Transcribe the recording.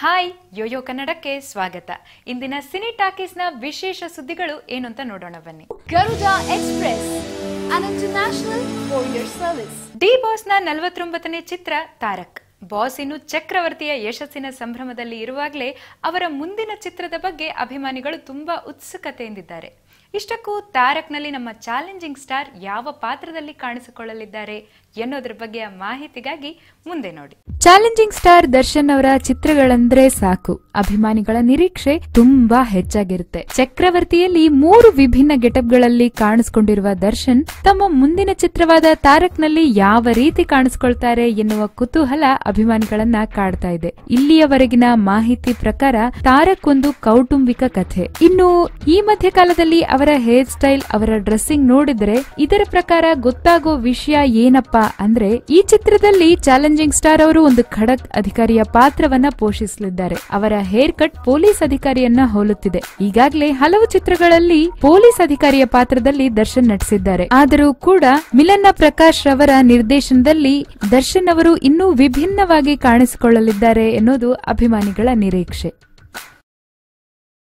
Hi Yoyo ಕನ್ನಡಕ್ಕೆ ಸ್ವಾಗತ. ಇಂದಿನ ಸಿನಿ ಟಾಕೀಸ್ನ ವಿಶೇಷ ಸುದ್ದಿಗಳು ಏನು ಅಂತ ನೋಡೋಣ ಬನ್ನಿ. Garuda express courier service. D ಬಾಸ್ನ ನಲವತ್ತೊಂಬತ್ತನೇ ಚಿತ್ರ ತಾರಕ್. ಬಾಸ್ ಇನ್ನು ಚಕ್ರವರ್ತಿಯ ಯಶಸ್ಸಿನ ಸಂಭ್ರಮದಲ್ಲಿ ಇರುವಾಗಲೇ ಅವರ ಮುಂದಿನ ಚಿತ್ರದ ಬಗ್ಗೆ ಅಭಿಮಾನಿಗಳು ತುಂಬಾ ಉತ್ಸುಕತೆಯಿಂದಿದ್ದಾರೆ. ಇಷ್ಟಕ್ಕೂ ತಾರಕ್ನಲ್ಲಿ ನಮ್ಮ ಚಾಲೆಂಜಿಂಗ್ ಸ್ಟಾರ್ ಯಾವ ಪಾತ್ರದಲ್ಲಿ ಕಾಣಿಸಿಕೊಳ್ಳಲಿದ್ದಾರೆ ಎನ್ನೋದ್ರ ಬಗ್ಗೆ ಮಾಹಿತಿಗಾಗಿ ಮುಂದೆ ನೋಡಿ. ಚಾಲೆಂಜಿಂಗ್ ಸ್ಟಾರ್ ದರ್ಶನ್ ಅವರ ಚಿತ್ರಗಳಂದ್ರೆ ಸಾಕು. ಅಭಿಮಾನಿಗಳ ನಿರೀಕ್ಷೆ ತುಂಬಾ ಹೆಚ್ಚಾಗಿರುತ್ತೆ. ಚಕ್ರವರ್ತಿಯಲ್ಲಿ ಮೂರು ವಿಭಿನ್ನ ಗೆಟಪ್ಗಳಲ್ಲಿ ಕಾಣಿಸಿಕೊಂಡಿರುವ ದರ್ಶನ್ ತಮ್ಮ ಮುಂದಿನ ಚಿತ್ರವಾದ ತಾರಕ್ನಲ್ಲಿ ಯಾವ ರೀತಿ ಕಾಣಿಸ್ಕೊಳ್ತಾರೆ ಎನ್ನುವ ಕುತೂಹಲ ಅಭಿಮಾನಿಗಳನ್ನ ಕಾಡ್ತಾ ಇದೆ. ಇಲ್ಲಿಯವರೆಗಿನ ಮಾಹಿತಿ ಪ್ರಕಾರ ತಾರಕ್ ಒಂದು ಕೌಟುಂಬಿಕ ಕಥೆ. ಇನ್ನು ಈ ಮಧ್ಯಕಾಲದಲ್ಲಿ ಅವರ ಹೇರ್ ಸ್ಟೈಲ್, ಅವರ ಡ್ರೆಸ್ಸಿಂಗ್ ನೋಡಿದ್ರೆ ಇದರ ಪ್ರಕಾರ ಗೊತ್ತಾಗೋ ವಿಷಯ ಏನಪ್ಪಾ ಅಂದ್ರೆ ಈ ಚಿತ್ರದಲ್ಲಿ ಚಾಲೆಂಜಿಂಗ್ ಸ್ಟಾರ್ ಅವರು ಒಂದು ಖಡಕ್ ಅಧಿಕಾರಿಯ ಪಾತ್ರವನ್ನ ಪೋಷಿಸಲಿದ್ದಾರೆ. ಅವರ ಹೇರ್ ಕಟ್ ಪೊಲೀಸ್ ಅಧಿಕಾರಿಯನ್ನ ಹೋಲುತ್ತಿದೆ. ಈಗಾಗಲೇ ಹಲವು ಚಿತ್ರಗಳಲ್ಲಿ ಪೊಲೀಸ್ ಅಧಿಕಾರಿಯ ಪಾತ್ರದಲ್ಲಿ ದರ್ಶನ್ ನಟಿಸಿದ್ದಾರೆ. ಆದರೂ ಕೂಡ ಮಿಲನ್ನ ಪ್ರಕಾಶ್ ರವರ ನಿರ್ದೇಶನದಲ್ಲಿ ದರ್ಶನ್ ಅವರು ಇನ್ನೂ ವಿಭಿನ್ನವಾಗಿ ಕಾಣಿಸಿಕೊಳ್ಳಲಿದ್ದಾರೆ ಎನ್ನುವುದು ಅಭಿಮಾನಿಗಳ ನಿರೀಕ್ಷೆ.